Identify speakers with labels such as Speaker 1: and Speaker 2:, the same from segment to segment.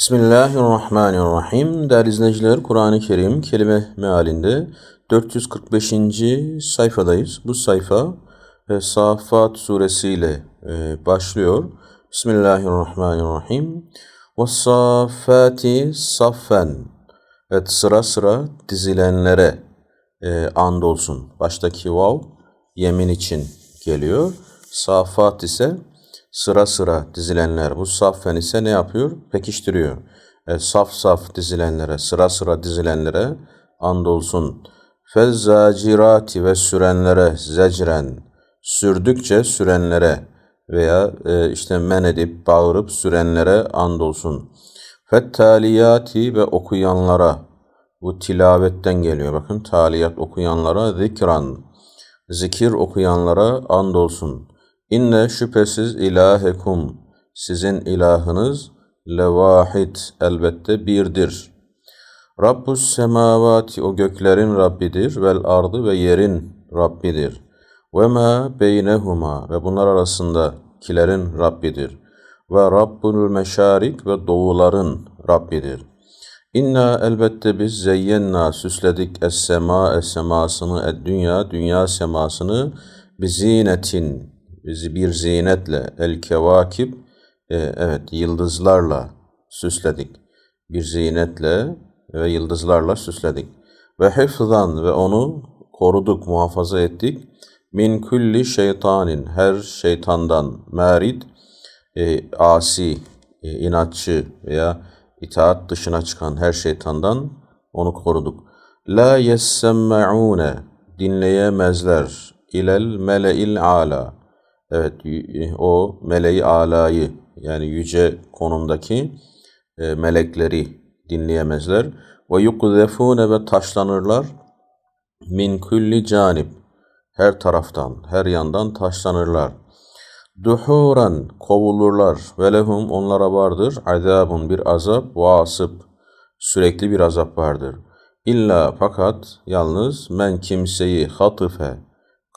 Speaker 1: Bismillahirrahmanirrahim. Değerli izleyiciler, Kur'an-ı Kerim kelime mealinde 445. sayfadayız. Bu sayfa e, Safat suresiyle e, başlıyor. Bismillahirrahmanirrahim. Vassafati saffen. Evet sıra sıra dizilenlere e, andolsun. Baştaki vav yemin için geliyor. Safat ise sıra sıra dizilenler. Bu saffen ise ne yapıyor? Pekiştiriyor. E, saf saf dizilenlere, sıra sıra dizilenlere andolsun. Fezzacirati ve sürenlere zecren, sürdükçe sürenlere veya e, işte men edip bağırıp sürenlere andolsun. Fettaliyati ve okuyanlara, bu tilavetten geliyor bakın, taliyat okuyanlara zikran, zikir okuyanlara andolsun. İnne şüphesiz ilahekum, sizin ilahınız levahid, elbette birdir. Rabbus semavati, o göklerin Rabbidir, vel ardı ve yerin Rabbidir. Ve ma beynehuma, ve bunlar arasındakilerin Rabbidir. Ve Rabbul meşarik, ve doğuların Rabbidir. İnna elbette biz zeyyenna süsledik es sema es semasını ed dünya dünya semasını bizinetin bizi bir zinetle el kevakib e, evet yıldızlarla süsledik. Bir zinetle ve yıldızlarla süsledik. Ve hifzan ve onu koruduk, muhafaza ettik. Min kulli şeytanin her şeytandan merid, e, asi, e, inatçı veya itaat dışına çıkan her şeytandan onu koruduk. La yessemme'une dinleyemezler ilel mele'il ala. Evet o meleği alayı yani yüce konumdaki e, melekleri dinleyemezler. Ve yukzefune ve taşlanırlar min kulli canib her taraftan, her yandan taşlanırlar. Duhuran kovulurlar ve lehum onlara vardır azabun bir azap vasıp sürekli bir azap vardır. İlla fakat yalnız men kimseyi hatıfe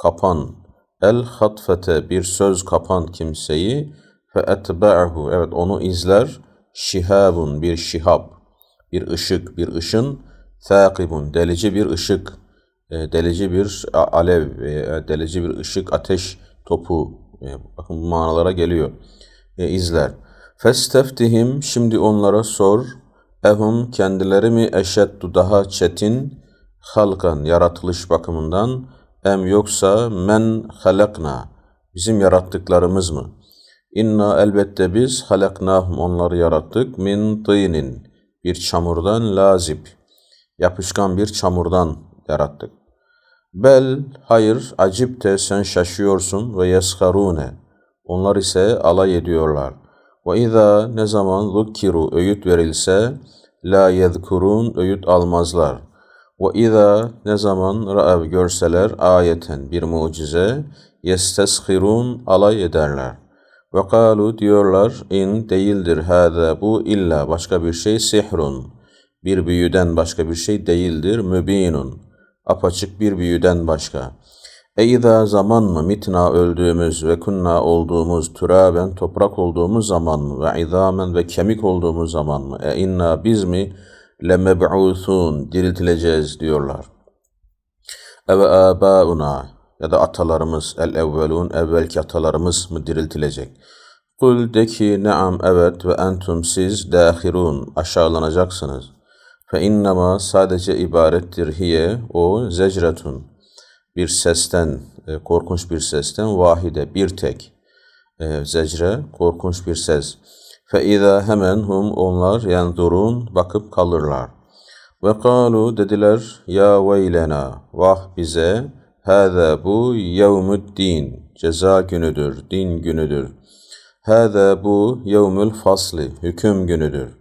Speaker 1: kapan el hatfete bir söz kapan kimseyi fe etba'hu evet onu izler. Şihabun bir şihab bir ışık bir ışın. Thakibun delici bir ışık e, delici bir alev e, delici bir ışık ateş topu e, bakın bu manalara geliyor. İzler. Festeftihim şimdi onlara sor. Ehum kendileri mi eşeddu daha çetin? Halkan yaratılış bakımından em yoksa men halakna bizim yarattıklarımız mı? İnna elbette biz halaknahum onları yarattık min tînin bir çamurdan lazip yapışkan bir çamurdan yarattık. Bel hayır acipte sen şaşıyorsun ve yesharune onlar ise alay ediyorlar. Ve izâ ne zaman zukkiru öğüt verilse la yezkurun öğüt almazlar.'' Ve izâ ne zaman ra'ev görseler ayeten bir mucize yesteshirun alay ederler. Ve kalu diyorlar in değildir hâzâ bu illa başka bir şey sihrun. Bir büyüden başka bir şey değildir mübinun. Apaçık bir büyüden başka. E izâ zaman mı mitna öldüğümüz ve kunna olduğumuz türaben toprak olduğumuz zaman mı ve izamen ve kemik olduğumuz zaman mı? E inna biz mi lemeb'uthun diriltileceğiz diyorlar. Eve abauna ya da atalarımız el evvelun evvelki atalarımız mı diriltilecek? Kul de ki neam evet ve entum siz dahirun aşağılanacaksınız. Fe innema sadece ibarettir hiye o zecretun bir sesten e, korkunç bir sesten vahide bir tek e, zecre korkunç bir ses. Fe hemen hum onlar yenzurun bakıp kalırlar. Ve kalu dediler ya veylena vah bize hâzâ bu yevmüddin ceza günüdür, din günüdür. Hâzâ bu yevmül fasli hüküm günüdür.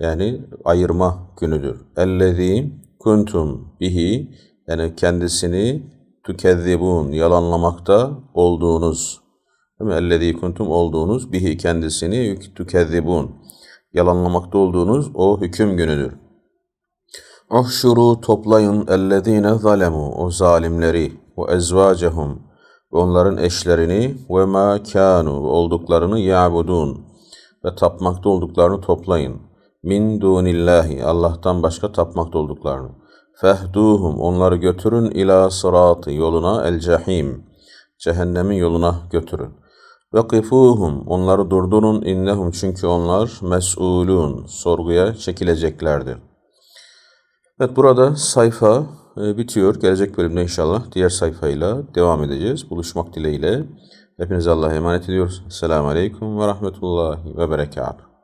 Speaker 1: Yani ayırma günüdür. Ellezî kuntum bihi yani kendisini tükezzibun yalanlamakta olduğunuz Ellezî kuntum olduğunuz bihi kendisini tükezzibun. Yalanlamakta olduğunuz o hüküm günüdür. Ahşuru toplayın ellezîne zalemu o zalimleri ve ezvacehum ve onların eşlerini ve ma kânu olduklarını ya'budun ve tapmakta olduklarını toplayın. min dunillahi Allah'tan başka tapmakta olduklarını. Fehduhum onları götürün ila sıratı yoluna el cehim cehennemin yoluna götürün. Ve kifuhum onları durdurun innehum çünkü onlar mes'ulun sorguya çekileceklerdir. Evet burada sayfa e, bitiyor. Gelecek bölümde inşallah diğer sayfayla devam edeceğiz. Buluşmak dileğiyle. Hepinize Allah'a emanet ediyoruz. Selamun Aleyküm ve Rahmetullahi ve Berekatuhu.